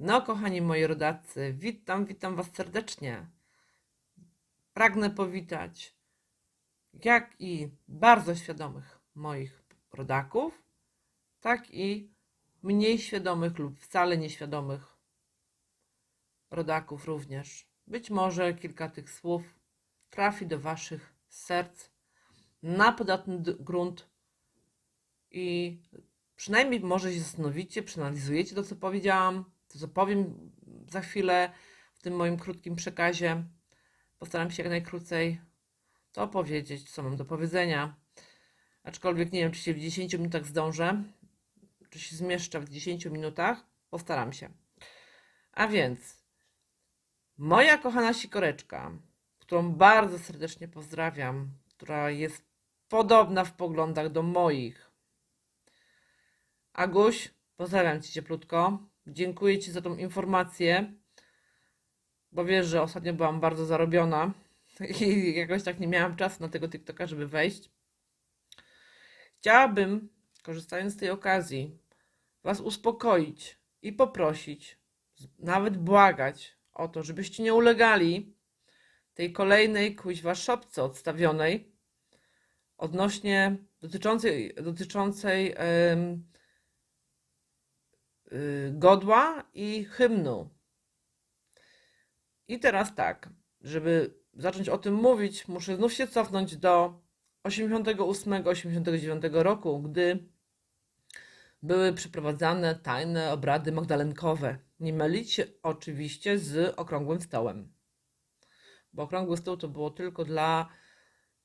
No, kochani moi rodacy, witam, witam Was serdecznie. Pragnę powitać jak i bardzo świadomych moich rodaków, tak i mniej świadomych lub wcale nieświadomych rodaków również. Być może kilka tych słów trafi do Waszych serc na podatny grunt i przynajmniej może się zastanowicie, przeanalizujecie to, co powiedziałam, to, co powiem za chwilę w tym moim krótkim przekazie. Postaram się jak najkrócej to opowiedzieć, co mam do powiedzenia. Aczkolwiek nie wiem, czy się w 10 minutach zdążę, czy się zmieszczę w 10 minutach. Postaram się. A więc, moja kochana sikoreczka, którą bardzo serdecznie pozdrawiam, która jest podobna w poglądach do moich. Aguś, pozdrawiam Cię cieplutko. Dziękuję Ci za tą informację, bo wiesz, że ostatnio byłam bardzo zarobiona i jakoś tak nie miałam czasu na tego TikToka, żeby wejść. Chciałabym, korzystając z tej okazji, Was uspokoić i poprosić, nawet błagać o to, żebyście nie ulegali tej kolejnej kuźwa szopce odstawionej odnośnie dotyczącej, dotyczącej em, y, godła i hymnu. I teraz tak, żeby zacząć o tym mówić, muszę znów się cofnąć do 88-89 roku, gdy były przeprowadzane tajne obrady magdalenkowe. Nie mylić oczywiście z okrągłym stołem. Bo okrągły stół to było tylko dla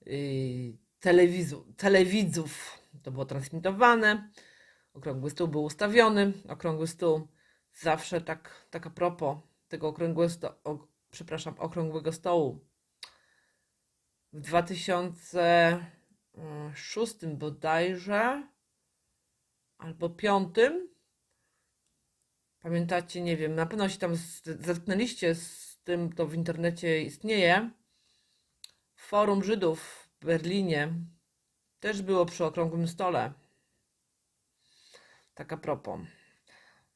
yy, telewizu, telewidzów. To było transmitowane. Okrągły stół był ustawiony. Okrągły stół zawsze tak, tak a propos tego okrągłego, sto, o, przepraszam, okrągłego stołu. W 2006 bodajże albo 5 Pamiętacie, nie wiem, na pewno się tam zetknęliście z tym, to w internecie istnieje. Forum Żydów w Berlinie też było przy okrągłym stole. Tak a propos.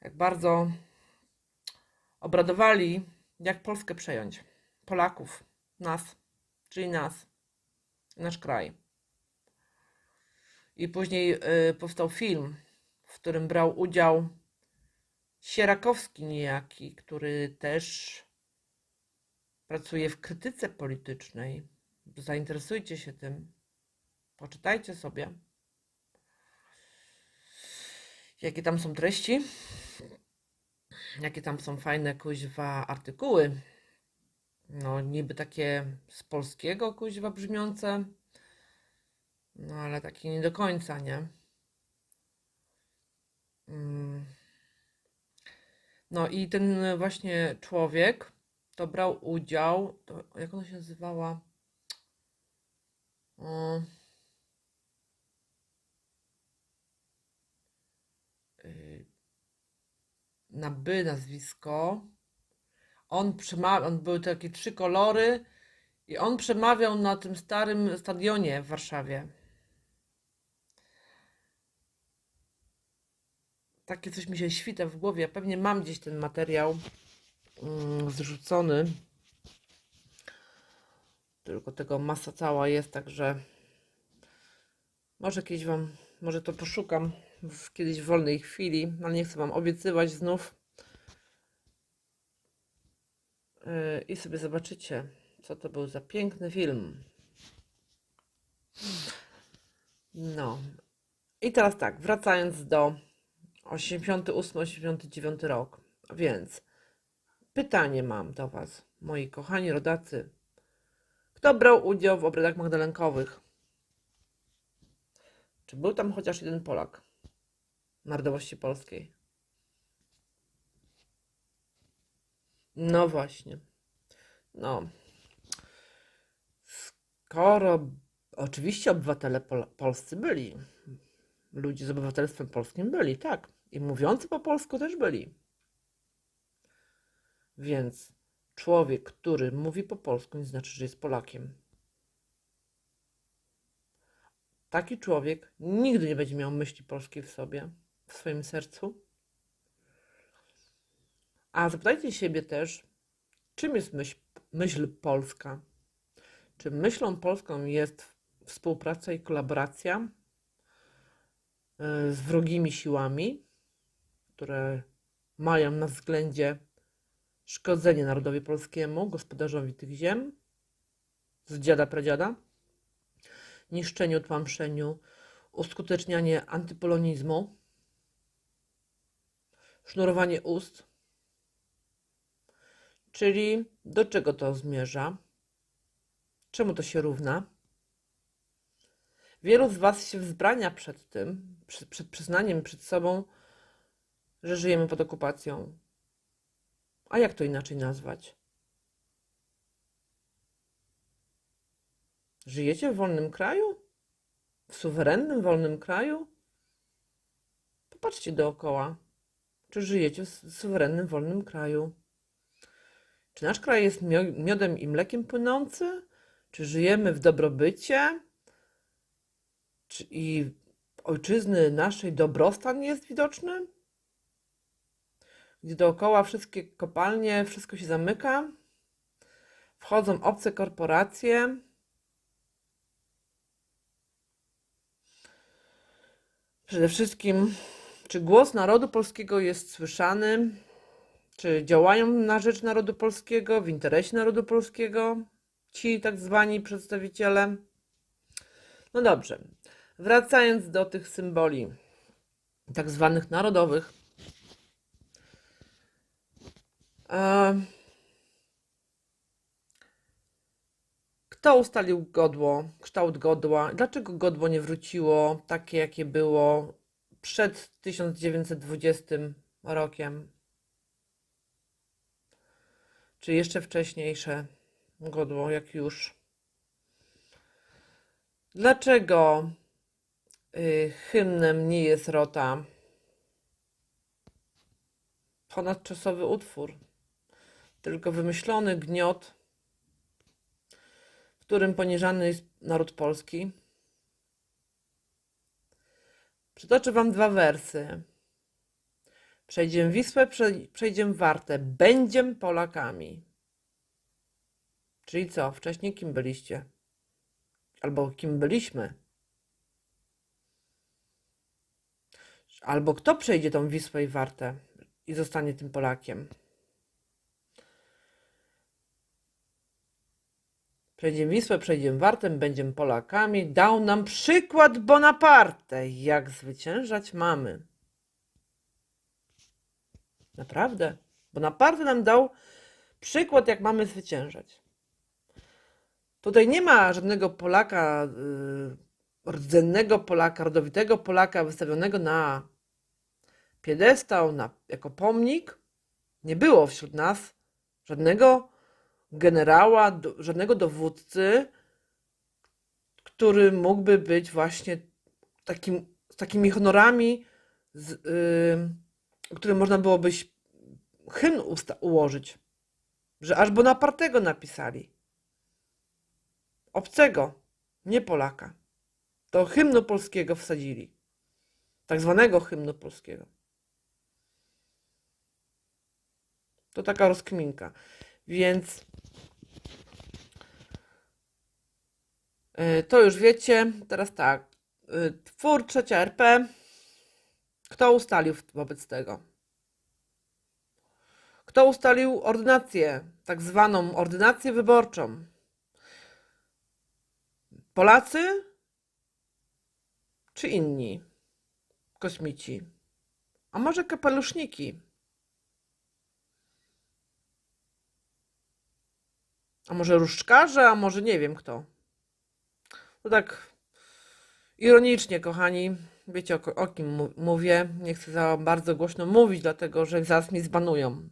Jak bardzo obradowali, jak Polskę przejąć. Polaków, nas, czyli nas, nasz kraj. I później y, powstał film, w którym brał udział Sierakowski niejaki, który też pracuje w krytyce politycznej. Zainteresujcie się tym. Poczytajcie sobie. Jakie tam są treści? Jakie tam są fajne kuźwa artykuły? No, niby takie z polskiego kuźwa brzmiące. No, ale takie nie do końca, nie? Mm. No i ten właśnie człowiek to brał udział, to jak ona się nazywała? O, na by nazwisko. On przemawiał, on były takie trzy kolory i on przemawiał na tym starym stadionie w Warszawie. Takie coś mi się świta w głowie. Ja pewnie mam gdzieś ten materiał mm, zrzucony. Tylko tego masa cała jest, także może kiedyś wam, może to poszukam w kiedyś w wolnej chwili, ale nie chcę wam obiecywać znów. Yy, I sobie zobaczycie, co to był za piękny film. No. I teraz tak, wracając do 88-89 rok. Więc pytanie mam do Was, moi kochani rodacy. Kto brał udział w obradach magdalenkowych? Czy był tam chociaż jeden Polak narodowości polskiej? No właśnie. No. Skoro oczywiście obywatele pol- polscy byli, ludzie z obywatelstwem polskim byli, tak. I mówiący po polsku też byli. Więc człowiek, który mówi po polsku, nie znaczy, że jest Polakiem. Taki człowiek nigdy nie będzie miał myśli polskiej w sobie, w swoim sercu. A zapytajcie siebie też, czym jest myśl, myśl polska? Czy myślą polską jest współpraca i kolaboracja y, z wrogimi siłami, które mają na względzie szkodzenie narodowi polskiemu, gospodarzowi tych ziem, z dziada pradziada, niszczeniu, tłamszeniu, uskutecznianie antypolonizmu, sznurowanie ust, czyli do czego to zmierza, czemu to się równa. Wielu z Was się wzbrania przed tym, przed, przed przyznaniem przed sobą, że żyjemy pod okupacją. A jak to inaczej nazwać? Żyjecie w wolnym kraju? W suwerennym, wolnym kraju? Popatrzcie dookoła. Czy żyjecie w su- suwerennym, wolnym kraju? Czy nasz kraj jest mio- miodem i mlekiem płynący? Czy żyjemy w dobrobycie? Czy i ojczyzny naszej dobrostan jest widoczny? Gdzie dookoła wszystkie kopalnie, wszystko się zamyka, wchodzą obce korporacje. Przede wszystkim, czy głos narodu polskiego jest słyszany? Czy działają na rzecz narodu polskiego, w interesie narodu polskiego ci tak zwani przedstawiciele? No dobrze, wracając do tych symboli tak zwanych narodowych. E, Kto ustalił godło, kształt godła? Dlaczego godło nie wróciło takie, jakie było przed 1920 rokiem? Czy jeszcze wcześniejsze godło, jak już? Dlaczego y, hymnem nie jest rota? Ponadczasowy utwór, tylko wymyślony gniot, w którym poniżany jest naród polski. Przytoczę wam dwa wersy. Przejdziem Wisłę, prze- przejdziem Wartę, będziem Polakami. Czyli co? Wcześniej kim byliście? Albo kim byliśmy? Albo kto przejdzie tą Wisłę i Wartę i zostanie tym Polakiem? Przejdziemy Wisłę, przejdziemy Wartę, będziemy Polakami. Dał nam przykład Bonaparte, jak zwyciężać mamy. Naprawdę. Bonaparte nam dał przykład, jak mamy zwyciężać. Tutaj nie ma żadnego Polaka, yy, rdzennego Polaka, rodowitego Polaka wystawionego na piedestał, na, jako pomnik. Nie było wśród nas żadnego generała, do, żadnego dowódcy, który mógłby być właśnie takim, z takimi honorami, z, yy, można byłoby hymn ułożyć. Że aż Bonapartego napisali. Obcego, nie Polaka. Do hymnu polskiego wsadzili. Tak zwanego hymnu polskiego. To taka rozkminka. Więc y, to już wiecie. Teraz tak. Y, Twór trzecia RP. Kto ustalił wobec tego? Kto ustalił ordynację, tak zwaną ordynację wyborczą? Polacy czy inni kosmici? A może kapeluszniki? A może różdżkarze, a może nie wiem kto. To tak ironicznie, kochani. Wiecie o, o kim mówię. Nie chcę za bardzo głośno mówić, dlatego że zaraz mi zbanują.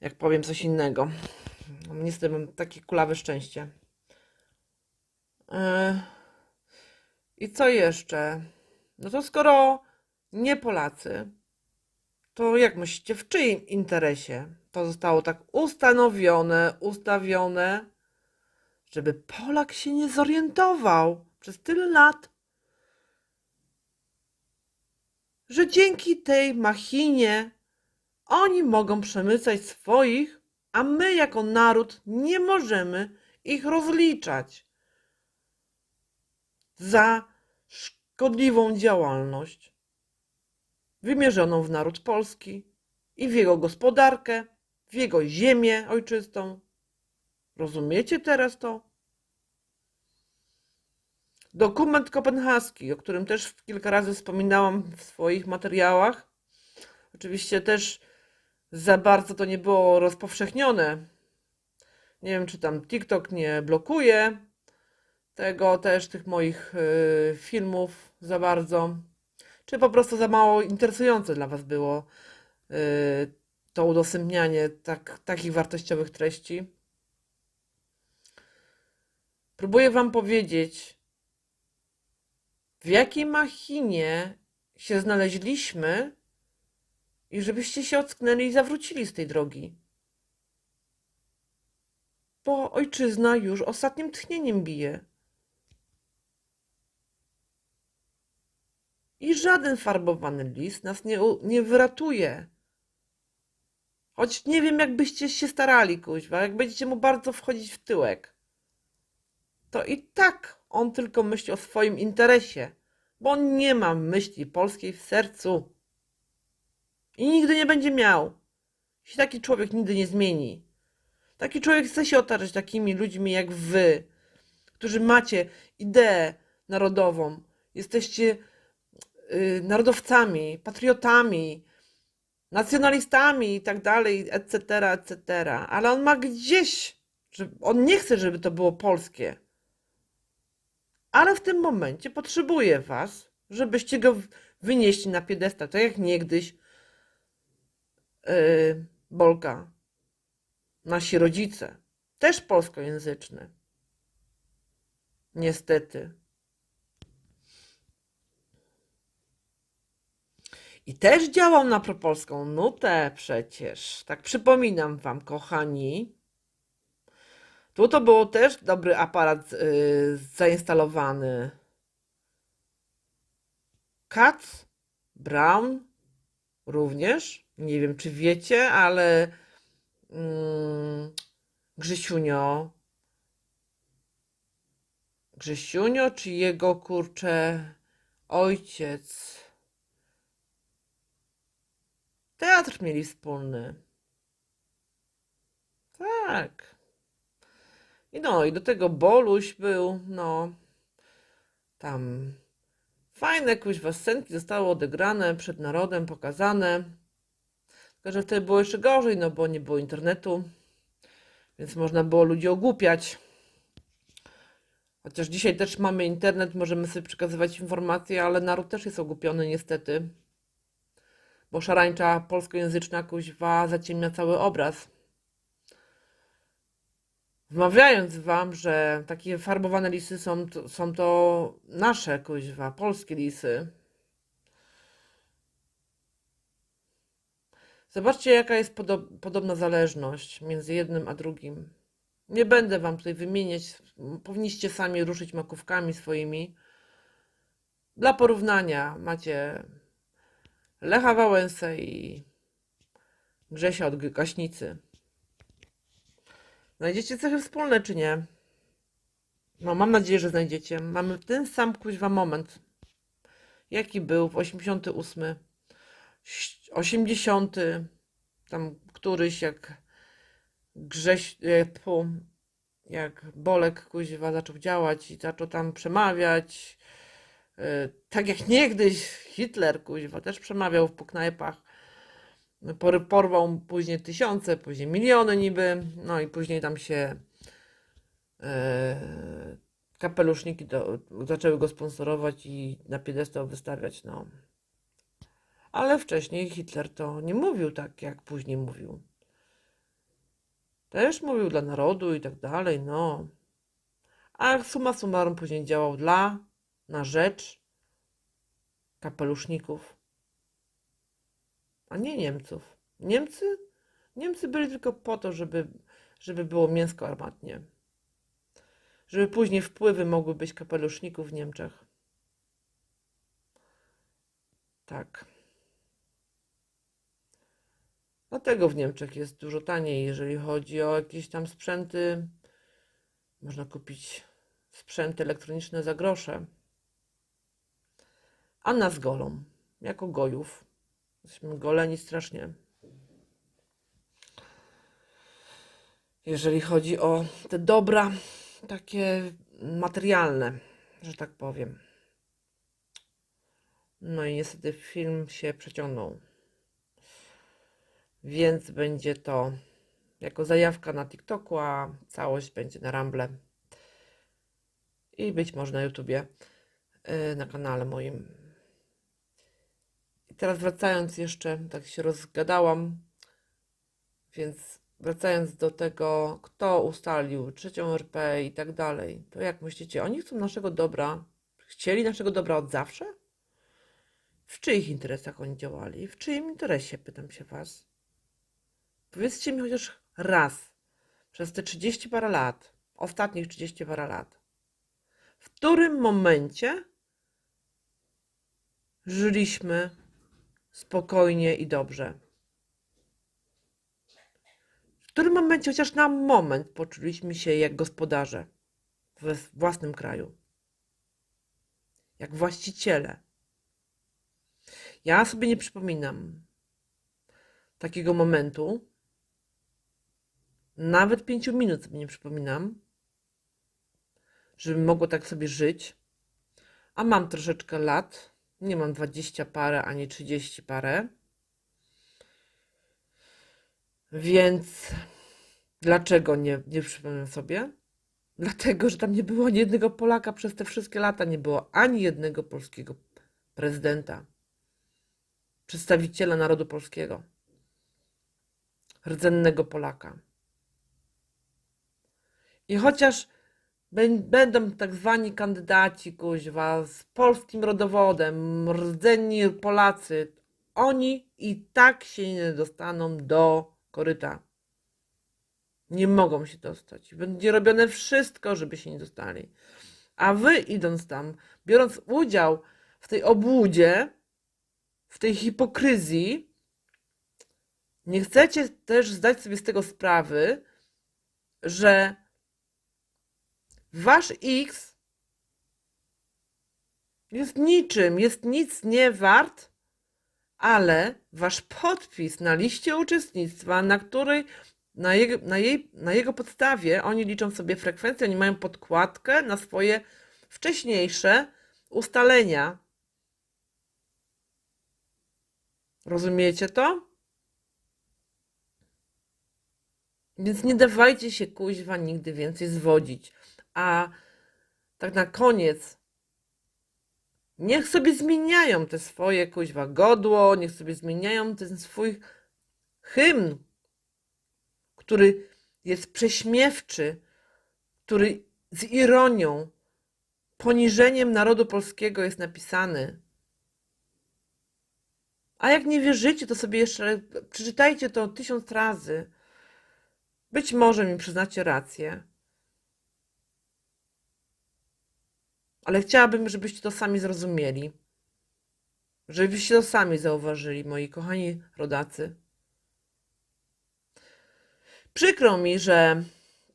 Jak powiem coś innego. Niestety mam takie kulawe szczęście. E, I co jeszcze? No to skoro nie Polacy, to jak myślicie, w czyim interesie to zostało tak ustanowione, ustawione, żeby Polak się nie zorientował przez tyle lat, że dzięki tej machinie Oni mogą przemycać swoich, a my jako naród nie możemy ich rozliczać za szkodliwą działalność wymierzoną w naród polski i w jego gospodarkę, w jego ziemię ojczystą. Rozumiecie teraz to? Dokument kopenhaski, o którym też kilka razy wspominałam w swoich materiałach, oczywiście też za bardzo to nie było rozpowszechnione. Nie wiem, czy tam TikTok nie blokuje tego też, tych moich y, filmów za bardzo, czy po prostu za mało interesujące dla Was było y, to udostępnianie tak, takich wartościowych treści. Próbuję Wam powiedzieć, w jakiej machinie się znaleźliśmy i żebyście się ocknęli i zawrócili z tej drogi. Bo ojczyzna już ostatnim tchnieniem bije. I żaden farbowany list nas nie, nie wyratuje. Choć nie wiem, jak byście się starali, kuźwa, jak będziecie mu bardzo wchodzić w tyłek. To i tak on tylko myśli o swoim interesie, bo on nie ma myśli polskiej w sercu. I nigdy nie będzie miał. Się taki człowiek nigdy nie zmieni. Taki człowiek chce się otaczać takimi ludźmi jak wy, którzy macie ideę narodową. Jesteście y, narodowcami, patriotami, nacjonalistami i tak dalej, etc., etc. Ale on ma gdzieś, że on nie chce, żeby to było polskie. Ale w tym momencie potrzebuje was, żebyście go wynieśli na piedestał, tak jak niegdyś yy, Bolka. Nasi rodzice, też polskojęzyczny. Niestety. I też działał na propolską nutę przecież. Tak przypominam wam, kochani. Tu to był też dobry aparat yy, zainstalowany. Katz, Brown również. Nie wiem, czy wiecie, ale mm, Grzesiunio. Grzesiunio, czy jego kurcze ojciec. Teatr mieli wspólny. Tak. I no, i do tego Boluś był, no, tam fajne kuźwa scenki zostały odegrane przed narodem, pokazane. Tylko, że wtedy było jeszcze gorzej, no bo nie było internetu, więc można było ludzi ogłupiać. Chociaż dzisiaj też mamy internet, możemy sobie przekazywać informacje, ale naród też jest ogłupiony niestety. Bo szarańcza polskojęzyczna kuźwa zaciemnia cały obraz. Wmawiając wam, że takie farbowane lisy są, to- są to nasze kuźwa, polskie lisy. Zobaczcie, jaka jest podo- podobna zależność między jednym a drugim. Nie będę wam tutaj wymieniać, powinniście sami ruszyć makówkami swoimi. Dla porównania macie Lecha Wałęsę i Grzesia od Gaśnicy. Znajdziecie cechy wspólne, czy nie? No, mam nadzieję, że znajdziecie. Mamy ten sam kuźwa moment, jaki był w 88, 80, tam któryś jak Grześ, e, jak Bolek kuźwa zaczął działać i zaczął tam przemawiać. E, Tak jak niegdyś Hitler kuźwa też przemawiał po knajpach. Por- Porwał później tysiące, później miliony niby, no i później tam się e, kapeluszniki do, zaczęły go sponsorować i na piedestał wystawiać, no. Ale wcześniej Hitler to nie mówił tak, jak później mówił. Też mówił dla narodu i tak dalej, no. A summa summarum później działał dla, na rzecz kapeluszników, a nie Niemców. Niemcy, Niemcy byli tylko po to, żeby, żeby było mięsko armatnie. Żeby później wpływy mogły być kapeluszników w Niemczech. Tak. Dlatego w Niemczech jest dużo taniej, jeżeli chodzi o jakieś tam sprzęty. Można kupić sprzęty elektroniczne za grosze. A nas golą, jako gojów. Jesteśmy goleni strasznie. Jeżeli chodzi o te dobra, takie materialne, że tak powiem. No i niestety film się przeciągnął. Więc będzie to jako zajawka na TikToku, a całość będzie na Rumble. I być może na YouTubie, yy, na kanale moim. I teraz wracając jeszcze, tak się rozgadałam, więc wracając do tego, kto ustalił trzecią RP i tak dalej, to jak myślicie, oni chcą naszego dobra, chcieli naszego dobra od zawsze? W czyich interesach oni działali? W czyim interesie, pytam się was. Powiedzcie mi chociaż raz, przez te 30 parę lat, ostatnich 30 parę lat, w którym momencie żyliśmy spokojnie i dobrze? W którym momencie, chociaż na moment, poczuliśmy się jak gospodarze we własnym kraju? Jak właściciele? Ja sobie nie przypominam takiego momentu. Nawet pięciu minut sobie nie przypominam, żebym mogła tak sobie żyć. A mam troszeczkę lat. Nie mam dwadzieścia parę ani trzydzieści parę. Więc dlaczego nie, nie przypominam sobie? Dlatego, że tam nie było ani jednego Polaka przez te wszystkie lata. Nie było ani jednego polskiego prezydenta przedstawiciela narodu polskiego, rdzennego Polaka. I chociaż będą tak zwani kandydaci, kuźwa, z polskim rodowodem, rdzenni Polacy, oni i tak się nie dostaną do koryta. Nie mogą się dostać. Będzie robione wszystko, żeby się nie dostali. A wy idąc tam, biorąc udział w tej obłudzie, w tej hipokryzji, nie chcecie też zdać sobie z tego sprawy, że wasz X jest niczym, jest nic nie wart, ale wasz podpis na liście uczestnictwa, na której na jego, na, jej, na jego podstawie oni liczą sobie frekwencję, oni mają podkładkę na swoje wcześniejsze ustalenia. Rozumiecie to? Więc nie dawajcie się kuźwa nigdy więcej zwodzić. A tak na koniec, niech sobie zmieniają te swoje kuźwa godło, niech sobie zmieniają ten swój hymn, który jest prześmiewczy, który z ironią, poniżeniem narodu polskiego jest napisany. A jak nie wierzycie, to sobie jeszcze przeczytajcie to tysiąc razy. Być może mi przyznacie rację. Ale chciałabym, żebyście to sami zrozumieli. Żebyście to sami zauważyli, moi kochani rodacy. Przykro mi, że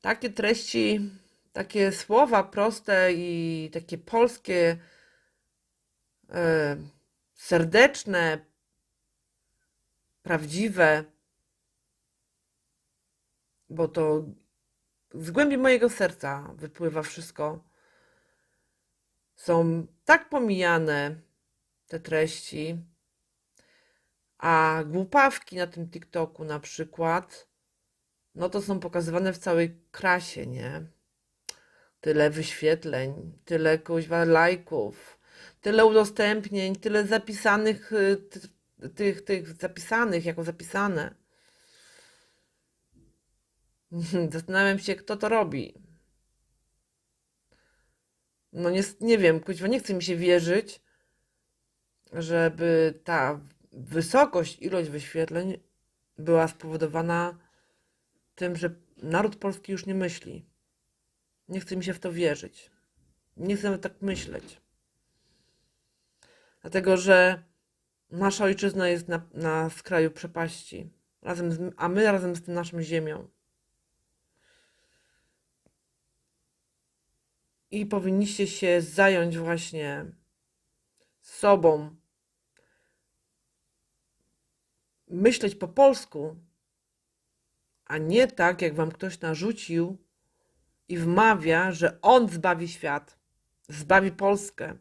takie treści, takie słowa proste i takie polskie, e, serdeczne, prawdziwe, bo to z głębi mojego serca wypływa wszystko. Są tak pomijane te treści, a głupawki na tym TikToku na przykład, no to są pokazywane w całej krasie, nie? Tyle wyświetleń, tyle kuźwa lajków, tyle udostępnień, tyle zapisanych, y, ty- tych, tych zapisanych jako zapisane. Zastanawiam się, kto to robi. No nie, nie wiem, kuźwa, nie chce mi się wierzyć, żeby ta wysokość, ilość wyświetleń była spowodowana tym, że naród polski już nie myśli. Nie chce mi się w to wierzyć. Nie chcę tak myśleć. Dlatego, że nasza ojczyzna jest na, na skraju przepaści. razem z, a my razem z tą naszą ziemią. I powinniście się zająć właśnie sobą, myśleć po polsku, a nie tak, jak wam ktoś narzucił i wmawia, że on zbawi świat, zbawi Polskę,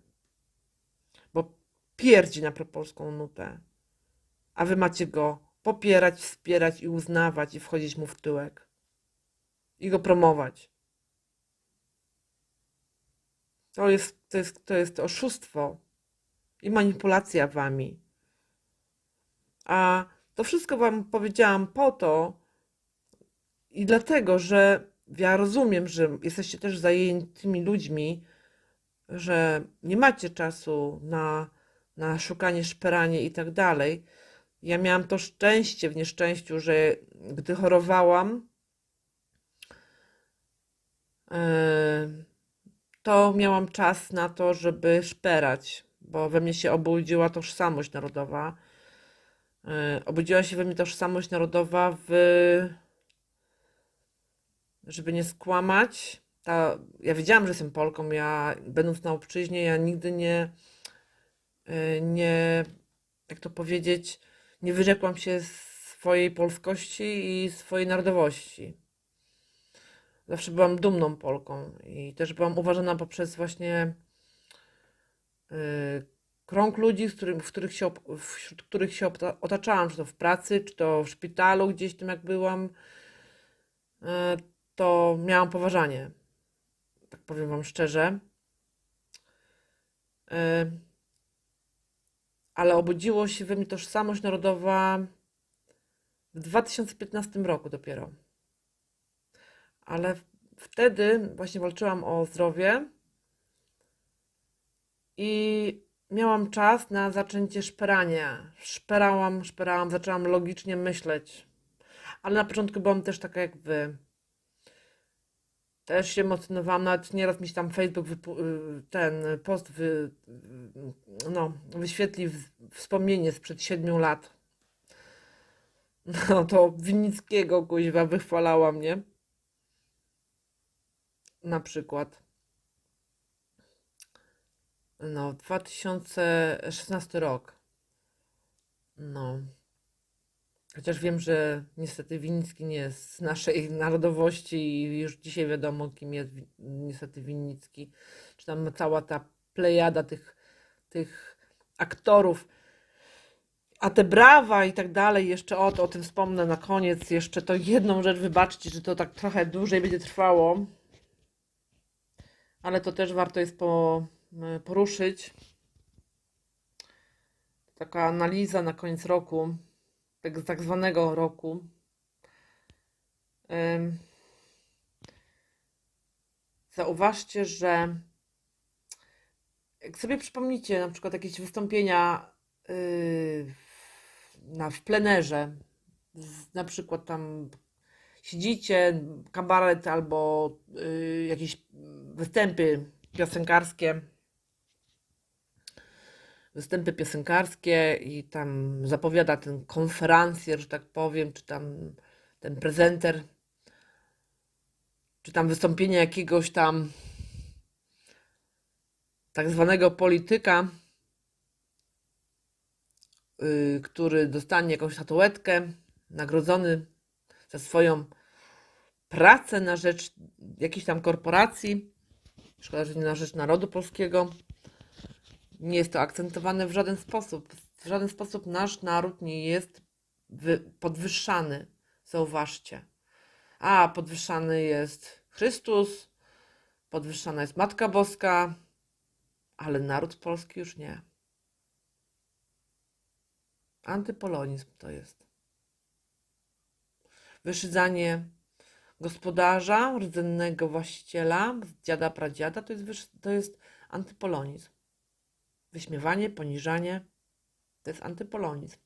bo pierdzi na propolską nutę, a wy macie go popierać, wspierać i uznawać i wchodzić mu w tyłek. I go promować. To jest, to jest, to jest oszustwo i manipulacja wami. A to wszystko wam powiedziałam po to i dlatego, że ja rozumiem, że jesteście też zajętymi ludźmi, że nie macie czasu na, na szukanie, szperanie i tak dalej. Ja miałam to szczęście w nieszczęściu, że gdy chorowałam, e, to miałam czas na to, żeby szperać, bo we mnie się obudziła tożsamość narodowa. E, Obudziła się we mnie tożsamość narodowa w żeby nie skłamać, ta, ja wiedziałam, że jestem Polką, ja będąc na obczyźnie, ja nigdy nie, y, nie, jak to powiedzieć, nie wyrzekłam się swojej polskości i swojej narodowości. Zawsze byłam dumną Polką i też byłam uważana poprzez właśnie y, krąg ludzi, z którym, w których się, wśród których się otaczałam, czy to w pracy, czy to w szpitalu, gdzieś tam jak byłam. Y, to miałam poważanie. Tak powiem Wam szczerze. Yy, Ale obudziło się we mnie tożsamość narodowa w 2015 roku dopiero. Ale wtedy właśnie walczyłam o zdrowie i miałam czas na zaczęcie szperania. Szperałam, szperałam, zaczęłam logicznie myśleć. Ale na początku byłam też taka jak Wy. Też się emocjonowałam, nawet nieraz mi się tam Facebook y, ten post wy, y, no, wyświetli wspomnienie sprzed siedmiu lat. No to Winnickiego kuźwa wychwalała mnie. Na przykład. No, 2016 rok. No. Chociaż wiem, że niestety Winnicki nie jest z naszej narodowości i już dzisiaj wiadomo, kim jest niestety Winnicki. Czy tam cała ta plejada tych, tych aktorów. A te brawa i tak dalej, jeszcze o, to, o tym wspomnę na koniec. Jeszcze to jedną rzecz, wybaczcie, że to tak trochę dłużej będzie trwało. Ale to też warto jest po, poruszyć. Taka analiza na koniec roku tak, tak zwanego roku. Zauważcie, że jak sobie przypomnicie na przykład jakieś wystąpienia yy, na, w plenerze, na przykład tam siedzicie, kabaret albo yy, jakieś występy piosenkarskie, występy piosenkarskie i tam zapowiada ten konferencjer, że tak powiem, czy tam ten prezenter, czy tam wystąpienie jakiegoś tam tak zwanego polityka, yy, który dostanie jakąś statuetkę, nagrodzony za swoją pracę na rzecz jakiejś tam korporacji, szkoda, że nie na rzecz narodu polskiego. Nie jest to akcentowane w żaden sposób. W żaden sposób nasz naród nie jest wy- podwyższany. Zauważcie. A, podwyższany jest Chrystus, podwyższana jest Matka Boska, ale naród polski już nie. Antypolonizm to jest. Wyszydzanie gospodarza, rdzennego właściciela, z dziada pradziada, to jest, to jest antypolonizm. Wyśmiewanie, poniżanie to jest antypolonizm.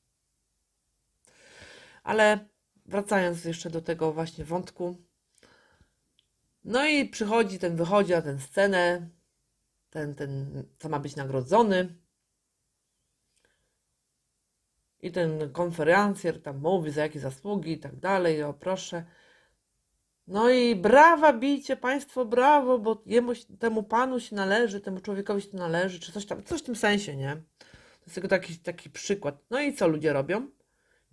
Ale wracając jeszcze do tego właśnie wątku. No i przychodzi ten, wychodzi na tę scenę, ten, ten, co ma być nagrodzony. I ten konferencjer tam mówi, za jakie zasługi i tak dalej, o proszę. No i brawa bijcie państwo, brawo, bo temu panu się należy, temu człowiekowi się należy, czy coś tam, coś w tym sensie, nie? To jest tylko taki, taki przykład. No i co ludzie robią?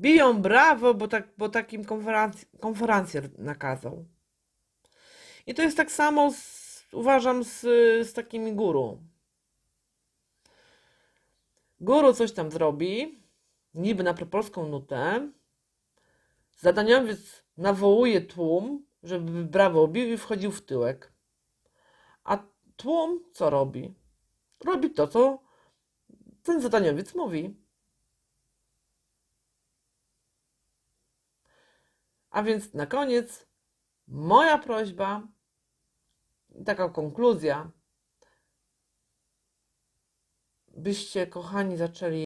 Biją brawo, bo, tak, bo takim konferenc, konferencjer nakazał. I to jest tak samo, z, uważam, z, z takimi guru. Guru coś tam zrobi, niby na propolską nutę. Zadaniowiec nawołuje tłum, żeby brawo bił i wchodził w tyłek. A tłum co robi? Robi to, co ten zadaniowiec mówi. A więc na koniec moja prośba, taka konkluzja, byście, kochani, zaczęli